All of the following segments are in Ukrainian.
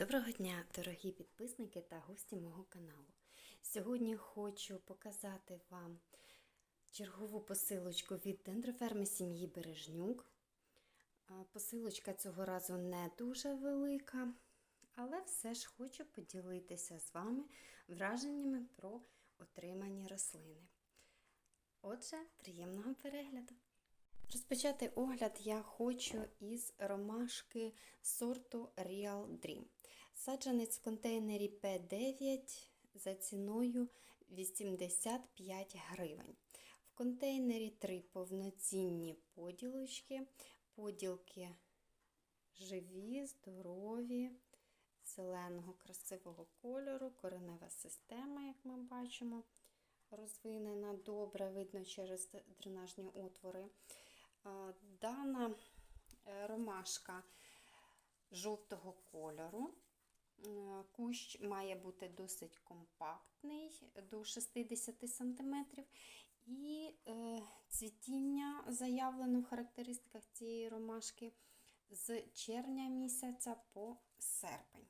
Доброго дня, дорогі підписники та гості мого каналу. Сьогодні хочу показати вам чергову посилочку від дендроферми сім'ї Бережнюк. Посилочка цього разу не дуже велика, але все ж хочу поділитися з вами враженнями про отримані рослини. Отже, приємного перегляду! Розпочати огляд я хочу із ромашки сорту Real Dream. Саджанець в контейнері P9 за ціною 85 гривень. В контейнері три повноцінні поділочки. Поділки живі, здорові, зеленого красивого кольору, коренева система, як ми бачимо, розвинена добре, видно через дренажні отвори. Дана е, ромашка жовтого кольору. Е, Кущ має бути досить компактний, до 60 см. І е, цвітіння заявлено в характеристиках цієї ромашки з червня місяця по серпень.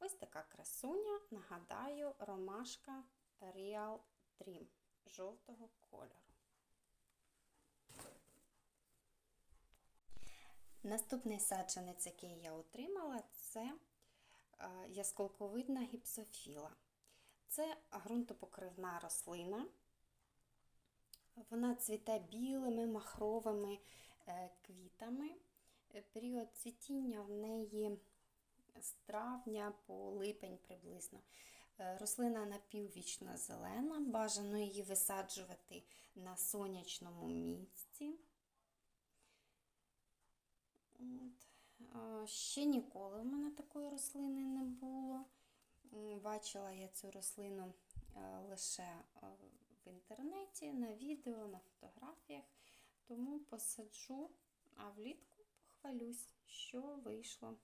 Ось така красуня, нагадаю, ромашка Real Dream жовтого кольору. Наступний саджанець, який я отримала, це ясколковидна гіпсофіла. Це ґрунтопокривна рослина. Вона цвіте білими махровими е, квітами. Е, період цвітіння в неї з травня по липень приблизно. Е, рослина напіввічно зелена, бажано її висаджувати на сонячному місці. От. Ще ніколи у мене такої рослини не було. Бачила я цю рослину лише в інтернеті, на відео, на фотографіях, тому посаджу, а влітку похвалюсь, що вийшло.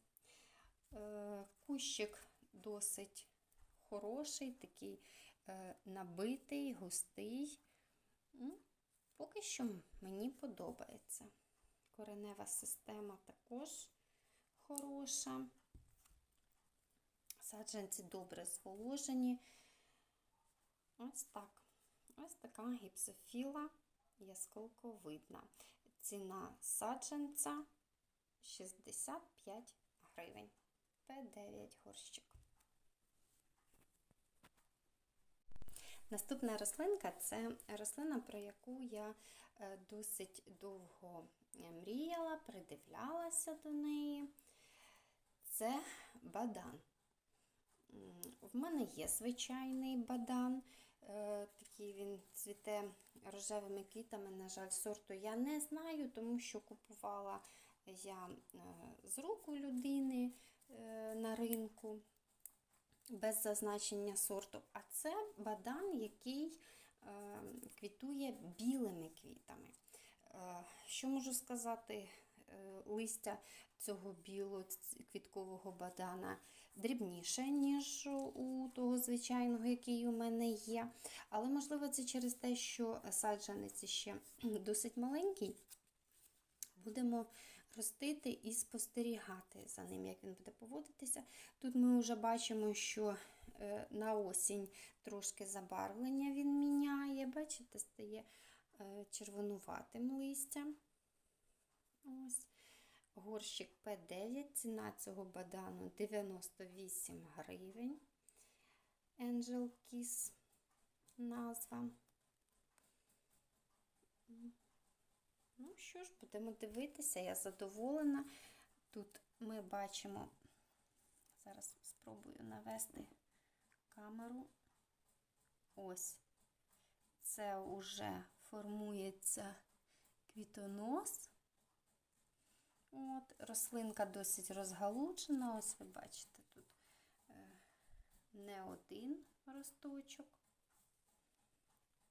Е, кущик досить хороший, такий е, набитий, густий. Поки що мені подобається. Коренева система також хороша. Саджанці добре зволожені. Ось так. Ось така гіпсофіла ясколковидна. Ціна саджанця 65 гривень. П9 горщик. Наступна рослинка це рослина, про яку я е, досить довго мріяла, придивлялася до неї. Це бадан. В мене є звичайний бадан, е, такий він цвіте рожевими квітами, на жаль, сорту я не знаю, тому що купувала я е, з руку людини на ринку без зазначення сорту. А це бадан, який е, квітує білими квітами. Е, що можу сказати? Е, листя цього білого квіткового бадана дрібніше, ніж у того звичайного, який у мене є. Але, можливо, це через те, що саджанець ще досить маленький. Будемо ростити і спостерігати за ним, як він буде поводитися. Тут ми вже бачимо, що е, на осінь трошки забарвлення він міняє, бачите, стає е, червонуватим листям. Ось. Горщик П9, ціна цього бадану 98 гривень. Angel Kiss назва. Ну що ж, будемо дивитися, я задоволена. Тут ми бачимо, зараз спробую навести камеру. Ось, це вже формується квітонос. От, Рослинка досить розгалучена, ось ви бачите, тут е, не один росточок,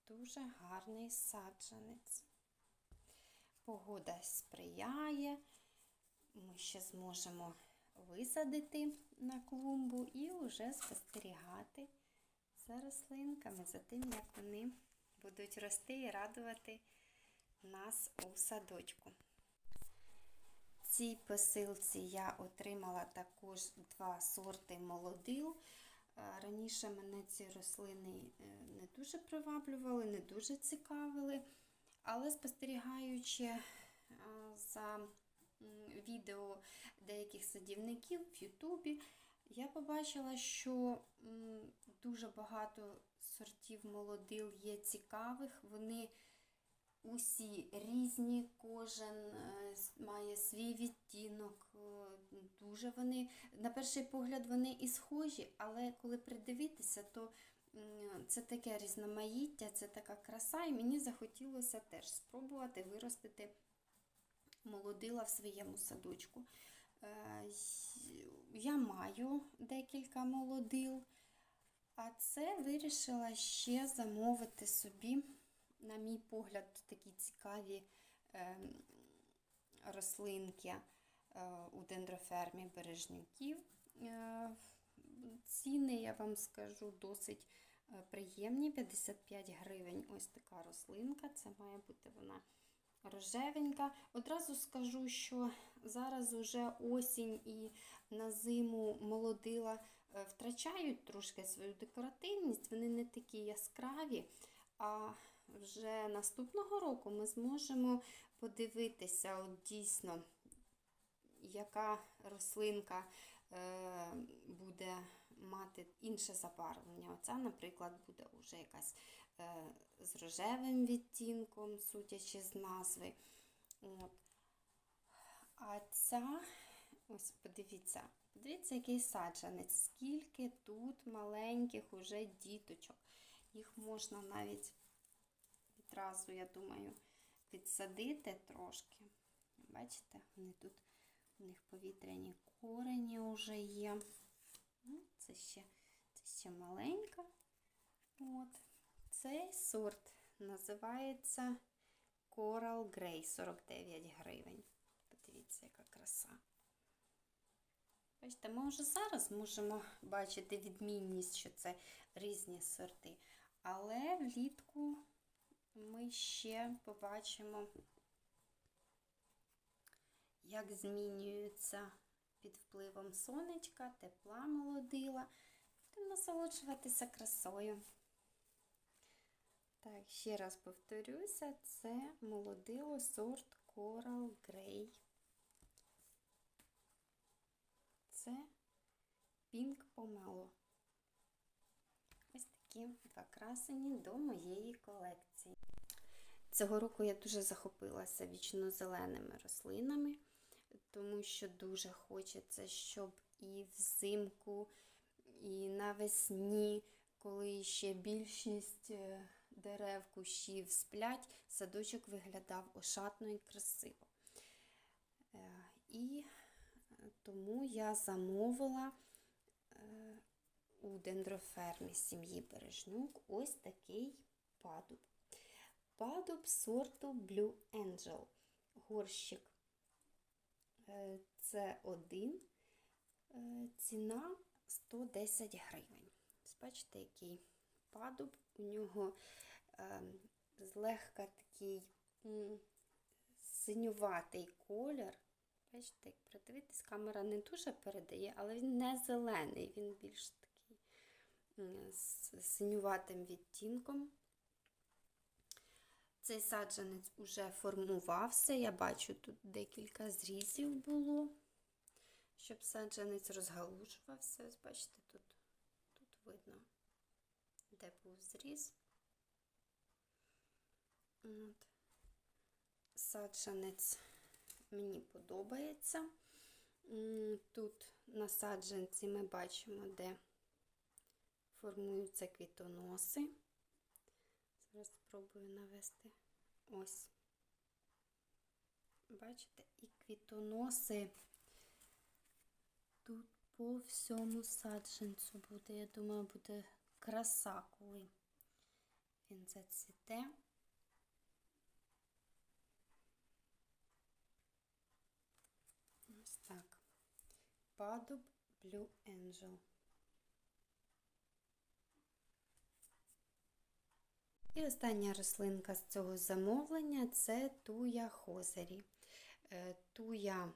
дуже гарний саджанець. Погода сприяє, ми ще зможемо висадити на клумбу і вже спостерігати за рослинками, за тим, як вони будуть рости і радувати нас у садочку. цій посилці я отримала також два сорти молодил. Е, Раніше мене ці рослини е, не дуже приваблювали, не дуже цікавили, але спостерігаючи е, за відео деяких садівників в Ютубі, я побачила, що дуже багато сортів молодил є цікавих. Вони усі різні, кожен е, має свій відтінок. е, Дуже вони, на перший погляд, вони і схожі, але коли придивитися, то це таке різноманіття, це така краса, і мені захотілося теж спробувати виростити молодила в своєму садочку. Е, Я маю декілька молодил, а це вирішила ще замовити собі, на мій погляд, такі цікаві ем, рослинки е, у дендрофермі бережнюків. Ціни, я вам скажу, досить е, приємні. 55 гривень ось така рослинка. Це має бути вона рожевенька. Одразу скажу, що зараз уже осінь і на зиму молодила е, втрачають трошки свою декоративність, вони не такі яскраві. А вже наступного року ми зможемо подивитися от дійсно, яка рослинка буде мати інше забарвлення. Оця, наприклад, буде вже якась е, з рожевим відтінком, судячи з назви. От. А ця, ось подивіться, подивіться, який саджанець, скільки тут маленьких уже діточок. Їх можна навіть відразу, я думаю, підсадити трошки. Бачите, вони тут у них повітряні корені вже є. Ну, Це ще, це ще маленька. От. Цей сорт називається Coral Grey 49 гривень. Подивіться, яка краса. Бачите, ми вже зараз можемо бачити відмінність, що це різні сорти. Але влітку ми ще побачимо, як змінюються під впливом сонечка, тепла молодила. Будемо насолоджуватися красою. Так, ще раз повторюся, це молодило сорт Coral Grey. Це Pink Pomelo. Ось такі два красені до моєї колекції. Цього року я дуже захопилася вічно-зеленими рослинами, тому що дуже хочеться, щоб і взимку, і навесні, коли ще більшість е, дерев, кущів сплять, садочок виглядав ошатно і красиво. Е, І тому я замовила е, у дендрофермі сім'ї Бережнюк ось такий падуб. Падуб сорту Blue Angel. Горщик е, це один, е, ціна 110 гривень. Бачите, який падуб. У нього е, злегка такий синюватий колір. Бачите, як придивитись, камера не дуже передає, але він не зелений, він більш такий з синюватим відтінком. Цей саджанець уже формувався. Я бачу, тут декілька зрізів було, щоб саджанець розгалужувався. Ось бачите, тут, тут видно, де був зріз. От. Саджанець мені подобається. Тут на саджанці ми бачимо, де формуються квітоноси. Спробую навести ось. Бачите, і квітоноси тут по всьому саджанцю буде. Я думаю, буде краса, коли він зацвіте. Ось так. Падуб Blue Angel. І остання рослинка з цього замовлення це туя хозері. Е, Туя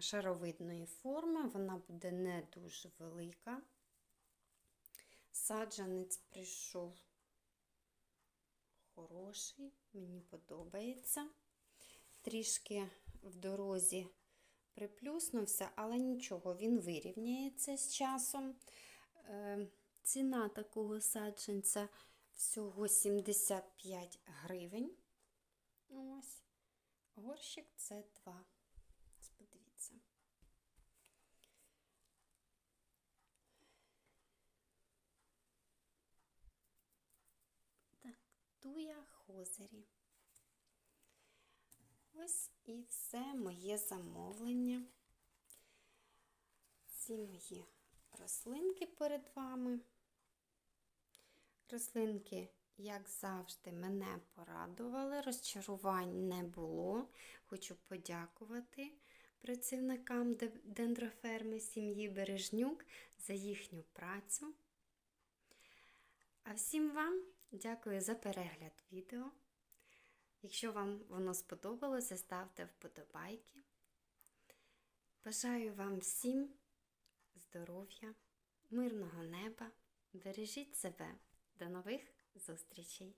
шаровидної форми, вона буде не дуже велика. Саджанець прийшов хороший, мені подобається. Трішки в дорозі приплюснувся, але нічого, він вирівняється з часом. Е, Ціна такого саджанця всього 75 гривень. Ось. Горщик це 2. Подивіться. Так, туя хозері. Ось і все моє замовлення. Ці мої рослинки перед вами. Рослинки, як завжди, мене порадували, розчарувань не було. Хочу подякувати працівникам дендроферми сім'ї Бережнюк за їхню працю. А всім вам дякую за перегляд відео. Якщо вам воно сподобалося, ставте вподобайки. Бажаю вам всім здоров'я, мирного неба. Бережіть себе. До нових зустрічей!